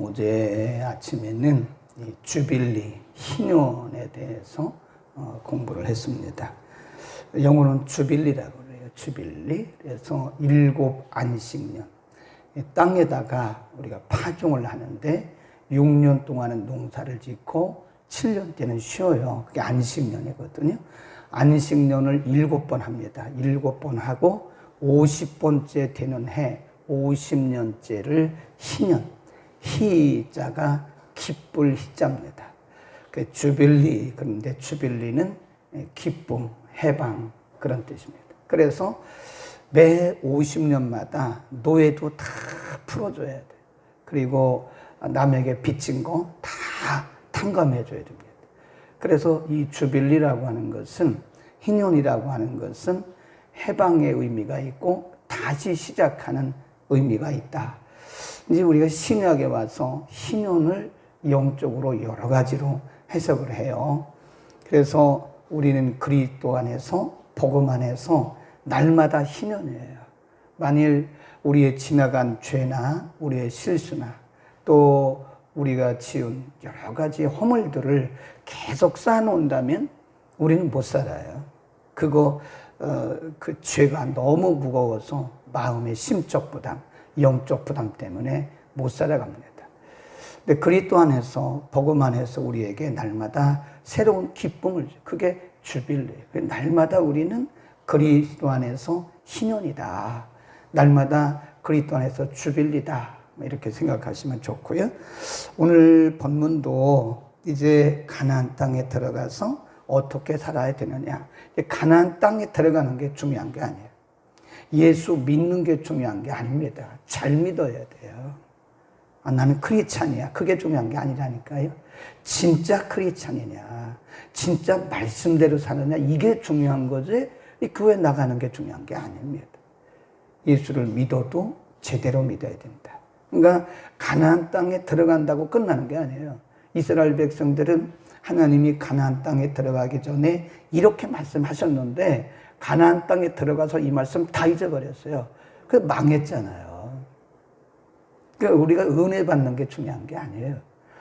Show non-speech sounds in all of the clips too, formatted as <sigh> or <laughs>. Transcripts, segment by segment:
어제 아침에는 이 주빌리 희년에 대해서 어, 공부를 했습니다. 영어는 주빌리라고 그래요. 주빌리. 그래서 일곱 안식년. 이 땅에다가 우리가 파종을 하는데 6년 동안은 농사를 짓고 7년 때는 쉬어요. 그게 안식년이거든요. 안식년을 일곱 번 합니다. 일곱 번 하고 50번째 되는 해 50년째를 희년. 희자가 기쁠 희자입니다. 그 주빌리 그런데 주빌리는 기쁨, 해방 그런 뜻입니다. 그래서 매 50년마다 노예도 다 풀어줘야 돼. 그리고 남에게 빚진 거 다 탕감해 줘야 됩니다. 그래서 이 주빌리라고 하는 것은 희년이라고 하는 것은 해방의 의미가 있고 다시 시작하는 의미가 있다. 이제 우리가 신약에 와서 희년을 영적으로 여러 가지로 해석을 해요. 그래서 우리는 그리스도 안에서 복음 안에서 날마다 희년이에요. 만일 우리의 지나간 죄나 우리의 실수나 또 우리가 지은 여러 가지 허물들을 계속 쌓아놓는다면 우리는 못 살아요. 그거 어, 그 죄가 너무 무거워서 마음의 심적 부담, 영적 부담 때문에 못 살아갑니다. 근데 그리스도 안에서 복음 안에서 우리에게 날마다 새로운 기쁨을 그게 주빌리. 날마다 우리는 그리스도 안에서 희년이다. 날마다 그리스도 안에서 주빌리다. 뭐 이렇게 생각하시면 좋고요. 오늘 본문도 이제 가나안 땅에 들어가서 어떻게 살아야 되느냐. 가나안 땅에 들어가는 게 중요한 게 아니에요. 예수 믿는 게 중요한 게 아닙니다. 잘 믿어야 돼요. 아, 나는 크리찬이야. 그게 중요한 게 아니라니까요. 진짜 크리찬이냐. 진짜 말씀대로 사느냐. 이게 중요한 거지. 이 교회 나가는 게 중요한 게 아닙니다. 예수를 믿어도 제대로 믿어야 된다. 그러니까 가나안 땅에 들어간다고 끝나는 게 아니에요. 이스라엘 백성들은 하나님이 가나안 땅에 들어가기 전에 이렇게 말씀하셨는데 가나안 땅에 들어가서 이 말씀 다 잊어버렸어요. 그 망했잖아요. 그러니까 우리가 은혜 받는 게 중요한 게 아니에요.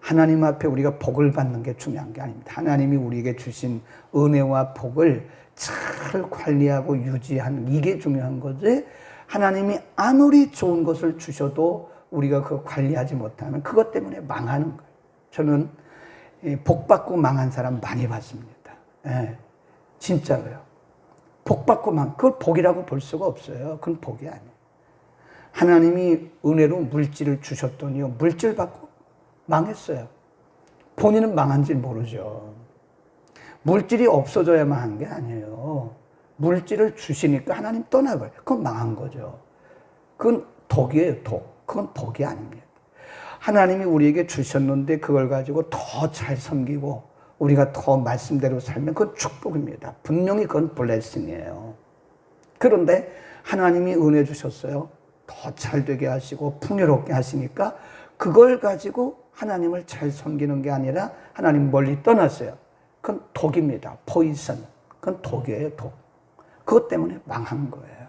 하나님 앞에 우리가 복을 받는 게 중요한 게 아닙니다. 하나님이 우리에게 주신 은혜와 복을 잘 관리하고 유지하는 이게 중요한 거지. 하나님이 아무리 좋은 것을 주셔도 우리가 그 관리하지 못하면 그것 때문에 망하는 거예요. 저는 복 받고 망한 사람 많이 봤습니다. 예, 진짜로요. 복 받고 망, 그걸 복이라고 볼 수가 없어요. 그건 복이 아니에요. 하나님이 은혜로 물질을 주셨더니요. 물질 받고 망했어요. 본인은 망한지 모르죠. 물질이 없어져야 망한 게 아니에요. 물질을 주시니까 하나님 떠나버려. 그건 망한 거죠. 그건 독이에요, 독. 그건 복이 아닙니다. 하나님이 우리에게 주셨는데 그걸 가지고 더 잘 섬기고 우리가 더 말씀대로 살면 그건 축복입니다. 분명히 그건 블레싱이에요. 그런데 하나님이 은혜 주셨어요. 더 잘 되게 하시고 풍요롭게 하시니까 그걸 가지고 하나님을 잘 섬기는 게 아니라 하나님 멀리 떠났어요. 그건 독입니다. 포이선. 그건 독이에요, 독. 그것 때문에 망한 거예요.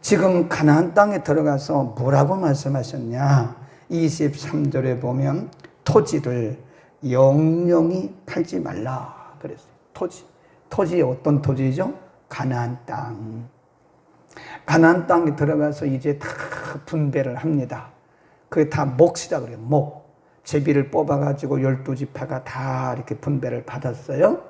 지금 가나안 땅에 들어가서 뭐라고 말씀하셨냐? 23절에 보면 토지를 영영이 팔지 말라 그랬어요. 토지. 토지 어떤 토지죠? 가나안 땅. 가나안 땅에 들어가서 이제 다 분배를 합니다. 그게 다 몫이라 그래요. 목. 제비를 뽑아 가지고 열두 지파가 다 이렇게 분배를 받았어요.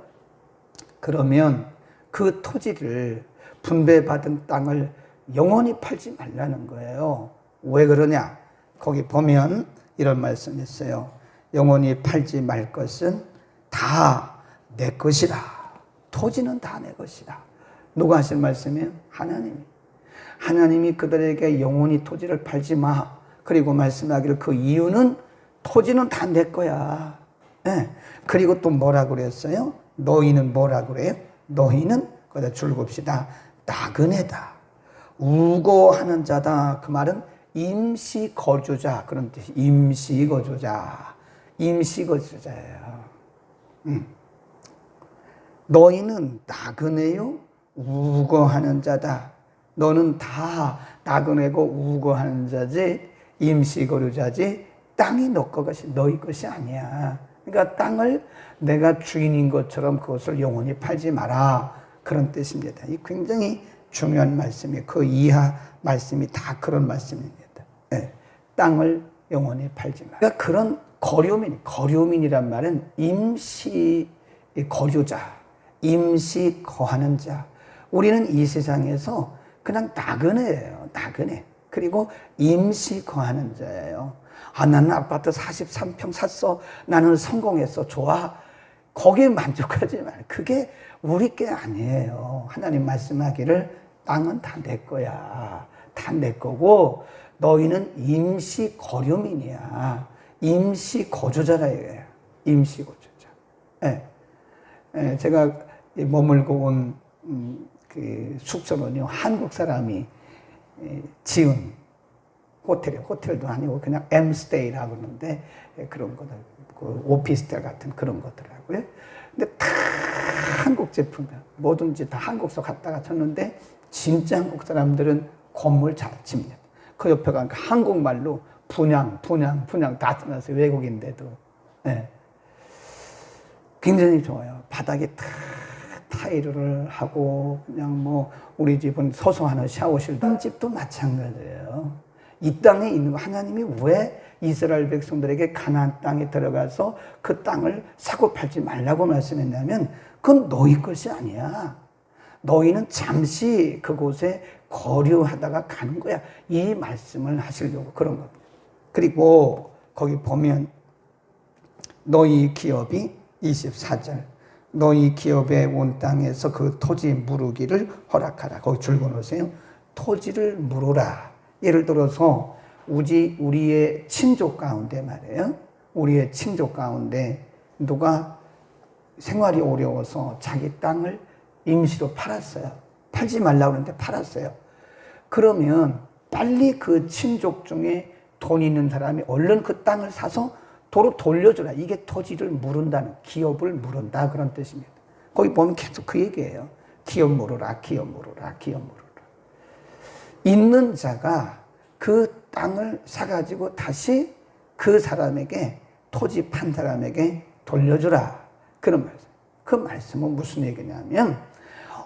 그러면 그 토지를 분배받은 땅을 영원히 팔지 말라는 거예요. 왜 그러냐? 거기 보면 이런 말씀이 있어요. 영원히 팔지 말 것은 다 내 것이라. 토지는 다 내 것이라. 누가 하신 말씀이에요? 하나님이. 하나님이 그들에게 영원히 토지를 팔지 마. 그리고 말씀하기를 그 이유는 토지는 다 내 거야. 네. 그리고 또 뭐라 그랬어요? 너희는 뭐라 그래요? 너희는 거기다 줄급시다. 나그네다. 우고하는 자다. 그 말은 임시 거주자 그런 뜻이 임시 거주자. 임시 거주자예요. 음. 너희는 나그네요 우거하는 자다. 너는 다 나그네고 우거하는 자지 임시 거주자지 땅이 너 것이 너희 것이 아니야. 그러니까 땅을 내가 주인인 것처럼 그것을 영원히 팔지 마라. 그런 뜻입니다. 이 굉장히 중요한 말씀이에요. 그 이하 말씀이 다 그런 말씀입니다. 예, 땅을 영원히 팔지 마라. 그러니까 그런 거류민, 거류민이란 말은 임시 거류자, 임시 거하는 자. 우리는 이 세상에서 그냥 나그네예요. 나그네. 그리고 임시 거하는 자예요. 아, 나는 아파트 43평 샀어. 나는 성공했어. 좋아. 거기에 만족하지 말. 그게 우리 게 아니에요. 하나님 말씀하기를 땅은 다 내 거야. 다 내 거고 너희는 임시 거류민이야. 임시 거주자라 이거예요. 임시 거주자. 예. 예, 제가 머물고 온, 음, 그 숙소는요, 한국 사람이 예, 지은 호텔이 호텔도 아니고 그냥 M스테이라고 그러는데 예, 그런 거들, 그 오피스텔 같은 그런 거더라고요. 근데 다 한국 제품이야. 뭐든지 다 한국서 갖다가 쳤는데 진짜 한국 사람들은 건물 잘 칩니다. 그 옆에 가니까 한국말로 분양, 분양, 분양 다 써놨어요. 외국인데도. 예. 굉장히 좋아요. 바닥에 다 타일을 하고 그냥 뭐 우리 집은 소소한 샤워실도 한 집도 마찬가지예요. 이 땅에 있는 거 하나님이 왜 이스라엘 백성들에게 가나안 땅에 들어가서 그 땅을 사고 팔지 말라고 말씀했냐면 그건 너희 것이 아니야. 너희는 잠시 그곳에 거류하다가 가는 거야. 이 말씀을 하시려고 그런 겁니다. 그리고 거기 보면 너희 기업이 24절 너희 기업의 온 땅에서 그 토지 무르기를 허락하라. 거기 줄거 놓으세요. 토지를 물으라. 예를 들어서 우리 우리의 친족 가운데 말이에요. 우리의 친족 가운데 누가 생활이 어려워서 자기 땅을 임시로 팔았어요. 팔지 말라고 그러는데 팔았어요. 그러면 빨리 그 친족 중에 돈 있는 사람이 얼른 그 땅을 사서 도로 돌려주라. 이게 토지를 물은다는, 기업을 물은다. 그런 뜻입니다. 거기 보면 계속 그 얘기예요. 기업 물으라, 기업 물으라, 기업 물으라. 있는 자가 그 땅을 사가지고 다시 그 사람에게, 토지 판 사람에게 돌려주라. 그런 말씀. 그 말씀은 무슨 얘기냐면,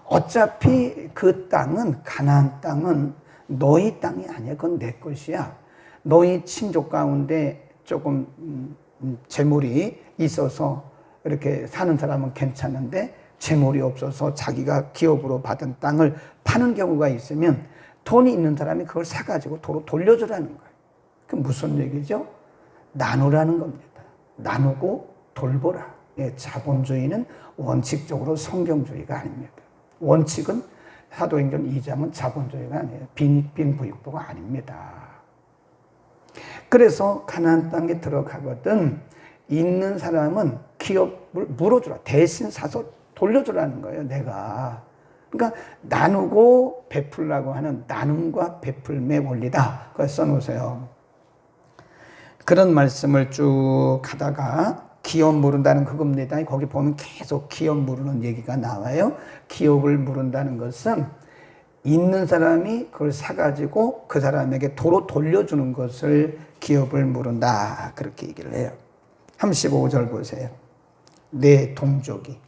어차피 그 땅은, 가나안 땅은 너희 땅이 아니야. 그건 내 것이야. 너희 친족 가운데 조금 음, 음, 재물이 있어서 이렇게 사는 사람은 괜찮은데 재물이 없어서 자기가 기업으로 받은 땅을 파는 경우가 있으면 돈이 있는 사람이 그걸 사가지고 도로 돌려주라는 거예요. 그 무슨 얘기죠? 나누라는 겁니다. 나누고 돌보라. 예, 자본주의는 원칙적으로 성경주의가 아닙니다. 원칙은 사도행전 2장은 자본주의가 아니에요. 빈 빈부익부가 아닙니다. 그래서 가나안 땅에 들어가거든 있는 사람은 기업을 물어주라. 대신 사서 돌려주라는 거예요. 내가. 그러니까 나누고 베풀라고 하는 나눔과 베풀매 원리다. 그걸 써놓으세요. 그런 말씀을 쭉 하다가 기업 물은다는 그겁니다. 거기 보면 계속 기업 물는 얘기가 나와요. 기업을 물은다는 것은 있는 사람이 그걸 사가지고 그 사람에게 도로 돌려주는 것을 기업을 물은다. 그렇게 얘기를 해요. 35절 보세요. 내 동족이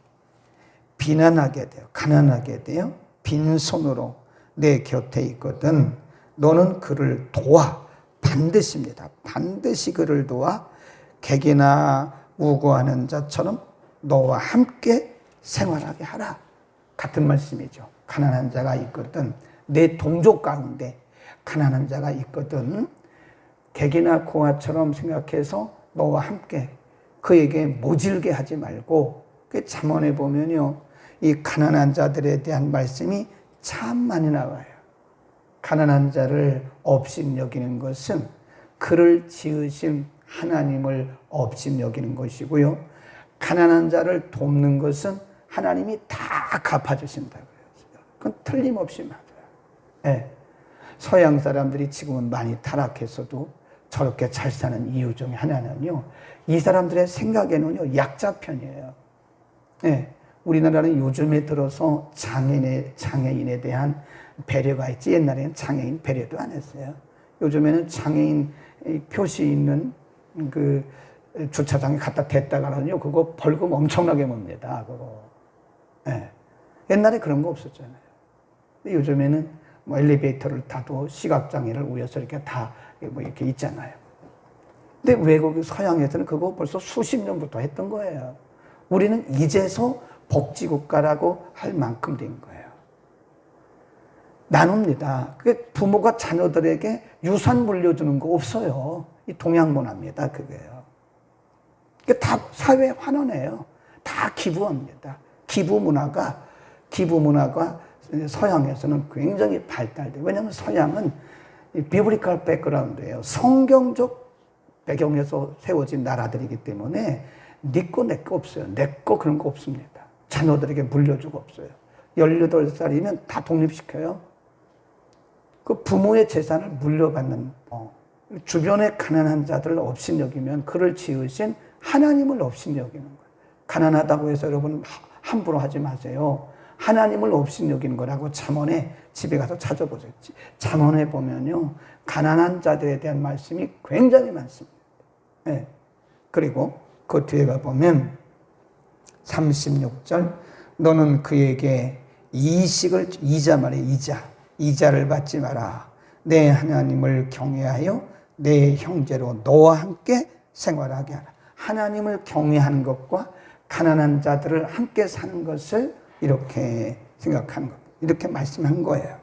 비난하게 돼요. 가난하게 돼요. 빈손으로 내 곁에 있거든. 너는 그를 도와. 반드시입니다. 반드시 그를 도와. 객이나 우고하는 자처럼 너와 함께 생활하게 하라. 같은 말씀이죠. 가난한 자가 있거든. 내 동족 가운데 가난한 자가 있거든. 객이나 고아처럼 생각해서 너와 함께 그에게 모질게 하지 말고 그 잠언에 보면요. 이 가난한 자들에 대한 말씀이 참 많이 나와요. 가난한 자를 업신 여기는 것은 그를 지으신 하나님을 업신 여기는 것이고요. 가난한 자를 돕는 것은 하나님이 다 갚아주신다고요. 그건 틀림없이 맞아요. 네. 서양 사람들이 지금은 많이 타락했어도 저렇게 잘 사는 이유 중에 하나는요. 이 사람들의 생각에는요. 약자 편이에요. 네. 우리나라는 요즘에 들어서 장애인에, 장애인에 대한 배려가 있지 옛날에는 장애인 배려도 안 했어요. 요즘에는 장애인 표시 있는 그 주차장에 갖다 댔다가는요, 그거 벌금 엄청나게 묻니다, 그거. 예. 옛날에 그런 거 없었잖아요. 요즘에는 뭐 엘리베이터를 타도 시각장애를 우려서 이렇게 다 뭐 이렇게 있잖아요. 근데 외국 서양에서는 그거 벌써 수십 년부터 했던 거예요. 우리는 이제서 복지국가라고 할 만큼 된 거예요. 나눕니다. 그게 부모가 자녀들에게 유산 물려주는 거 없어요. 이 동양 문화입니다. 그게요. 그게 다 사회 환원해요. 다 기부합니다. 기부 문화가 기부 문화가 서양에서는 굉장히 발달돼. 왜냐하면 서양은 비브리컬 백그라운드예요. 성경적 배경에서 세워진 나라들이기 때문에 니꺼 네 내꺼 없어요. 내꺼 그런 거 없습니다. 자녀들에게 물려주고 없어요. 18살이면 다 독립시켜요. 그 부모의 재산을 물려받는 어. 주변에 가난한 자들을 업신여기면 그를 지으신 하나님을 업신여기는 거예요. 가난하다고 해서 여러분 함부로 하지 마세요. 하나님을 업신여기는 거라고 잠언에 집에 가서 찾아보셨지. 잠언에 보면요. 가난한 자들에 대한 말씀이 굉장히 많습니다. 네. 그리고 그 뒤에 가보면 36절 너는 그에게 이식을 이자 말해 이자 이자를 받지 마라 내 하나님을 경외하여 내 형제로 너와 함께 생활하게 하라 하나님을 경외하는 것과 가난한 자들을 함께 사는 것을 이렇게 생각하는 것 이렇게 말씀한 거예요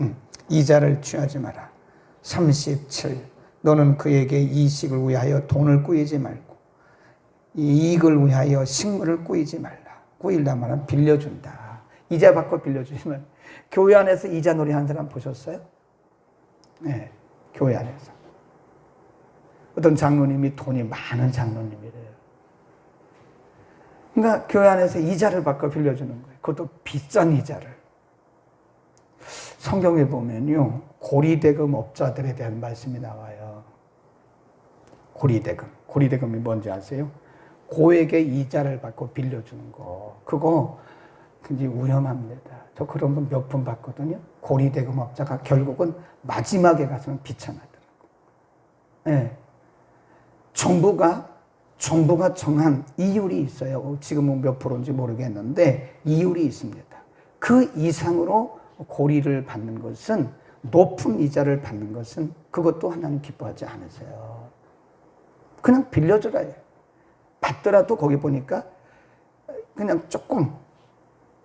음, 이자를 취하지 마라 37 너는 그에게 이식을 위하여 돈을 꾸이지 말고 이익을 위하여 식물을 꾸이지 말라. 꾸일다 말은 빌려준다. 이자 받고 빌려주시면 <laughs> 교회 안에서 이자 놀이 한 사람 보셨어요? 네, 교회 안에서. 어떤 장로님이 돈이 많은 장로님이래요. 그러니까 교회 안에서 이자를 받고 빌려주는 거예요. 그것도 비싼 이자를. 성경에 보면요, 고리대금 업자들에 대한 말씀이 나와요. 고리대금. 고리대금이 뭔지 아세요? 고에게 이자를 받고 빌려주는 거. 그거 굉장히 위험합니다. 저 그런 분 몇 분 봤거든요. 고리대금 업자가 결국은 마지막에 가서는 비참하더라고. 예. 네. 정부가, 정부가 정한 이율이 있어요. 지금은 몇 프로인지 모르겠는데, 이율이 있습니다. 그 이상으로 고리를 받는 것은, 높은 이자를 받는 것은 그것도 하나님 기뻐하지 않으세요. 그냥 빌려줘라. 받더라도 거기 보니까 그냥 조금.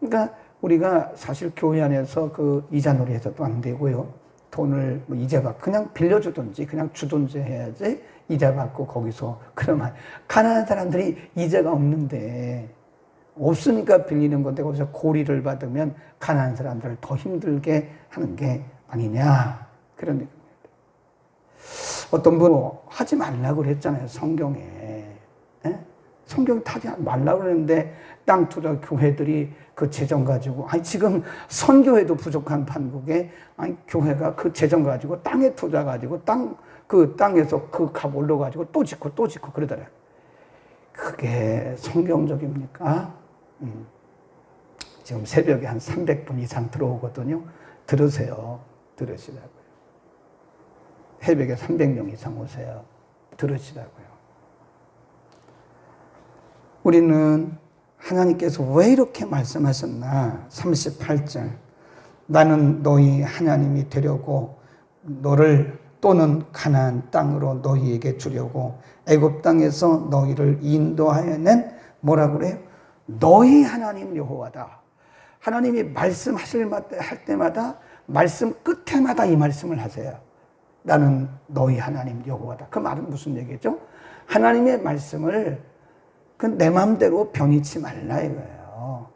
그러니까 우리가 사실 교회 안에서 그 이자 놀이 해서도 안 되고요. 돈을 뭐 이자 받고 그냥 빌려주든지 그냥 주든지 해야지 이자 받고 거기서 그러면 가난한 사람들이 이자가 없는데 없으니까 빌리는 건데 거기서 고리를 받으면 가난한 사람들을 더 힘들게 하는 게 아니냐. 그런 얘기입니다. 어떤 분은 하지 말라고 그랬잖아요 성경에 성경 타지 말라고 그러는데 땅 투자 교회들이 그 재정 가지고 아니 지금 선교회도 부족한 판국에 아니 교회가 그 재정 가지고 땅에 투자 가지고 땅 그 땅에서 그 값 올려 가지고 또 짓고 또 짓고 그러더라. 그게 성경적입니까? 음. 지금 새벽에 한 300분 이상 들어오거든요. 들으세요. 들으시라고요. 새벽에 300명 이상 오세요. 들으시라고요. 우리는 하나님께서 왜 이렇게 말씀하셨나? 38절. 나는 너희 하나님이 되려고 너를 또는 가나안 땅으로 너희에게 주려고 애굽 땅에서 너희를 인도하여 낸 뭐라 그래요? 너희 하나님 여호와다. 하나님이 말씀하실 할 때마다 말씀 끝에마다 이 말씀을 하세요. 나는 너희 하나님 여호와다. 그 말은 무슨 얘기죠? 하나님의 말씀을 그내 마음대로 변이치 말라 이거예요.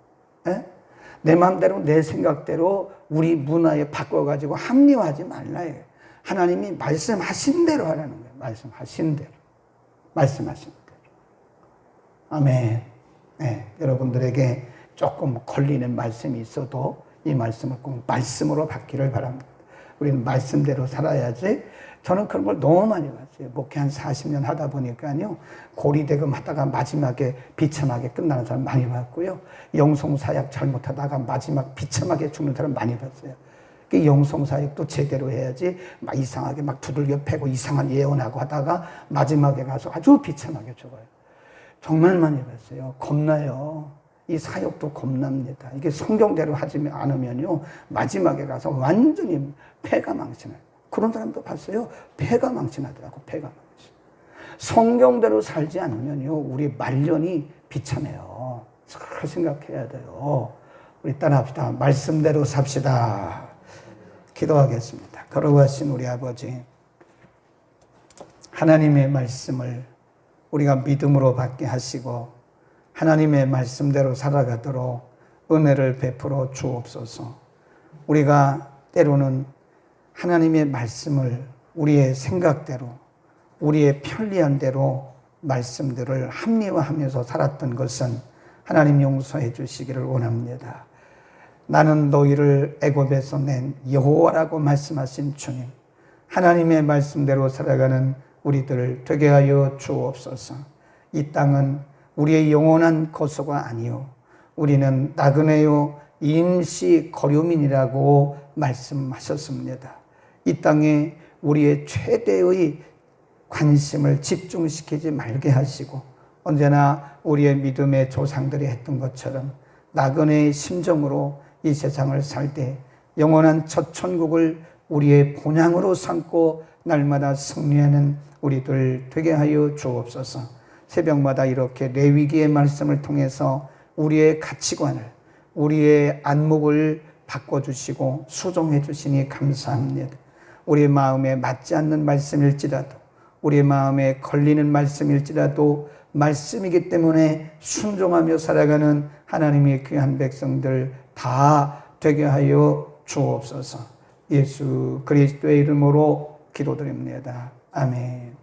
에? 내 마음대로 내 생각대로 우리 문화에 바꿔가지고 합리화하지 말라 이거예요. 하나님이 말씀하신 대로 하라는 거예요. 말씀하신 대로. 말씀하신 대로. 아멘. 네, 여러분들에게 조금 걸리는 말씀이 있어도 이 말씀을 꼭 말씀으로 받기를 바랍니다. 우리는 말씀대로 살아야지 저는 그런 걸 너무 많이 봤어요. 목회 한 40년 하다 보니까요. 고리대금 하다가 마지막에 비참하게 끝나는 사람 많이 봤고요. 영송사약 잘못하다가 마지막 비참하게 죽는 사람 많이 봤어요. 그 영성 사역도 제대로 해야지 막 이상하게 막 두들겨 패고 이상한 예언하고 하다가 마지막에 가서 아주 비참하게 죽어요. 정말 많이 봤어요. 겁나요. 이 사역도 겁납니다. 이게 성경대로 하지 않으면요. 마지막에 가서 완전히 폐가 망치나요. 그런 사람도 봤어요. 폐가 망치나더라고. 폐가 망치. 성경대로 살지 않으면요. 우리 말년이 비참해요. 잘 생각해야 돼요. 우리 따라합시다. 말씀대로 삽시다. 기도하겠습니다. 걸어가신 우리 아버지. 하나님의 말씀을 우리가 믿음으로 받게 하시고 하나님의 말씀대로 살아가도록 은혜를 베풀어 주옵소서. 우리가 때로는 하나님의 말씀을 우리의 생각대로 우리의 편리한 대로 말씀들을 합리화하면서 살았던 것은 하나님 용서해 주시기를 원합니다. 나는 너희를 애굽에서 낸 여호와라고 말씀하신 주님. 하나님의 말씀대로 살아가는 우리들 되게 하여 주옵소서. 이 땅은 우리의 영원한 거소가 아니요 우리는 나그네요 임시 거류민이라고 말씀하셨습니다. 이 땅에 우리의 최대의 관심을 집중시키지 말게 하시고 언제나 우리의 믿음의 조상들이 했던 것처럼 나그네의 심정으로 이 세상을 살 때 영원한 첫 천국을 우리의 본향으로 삼고 날마다 승리하는 우리들 되게 하여 주옵소서. 새벽마다 이렇게 레위기의 말씀을 통해서 우리의 가치관을 우리의 안목을 바꿔주시고 수정해 주시니 감사합니다. 우리 마음에 맞지 않는 말씀일지라도 우리 마음에 걸리는 말씀일지라도 말씀이기 때문에 순종하며 살아가는 하나님의 귀한 백성들 다 되게 하여 주옵소서. 예수 그리스도의 이름으로 기도드립니다. 아멘.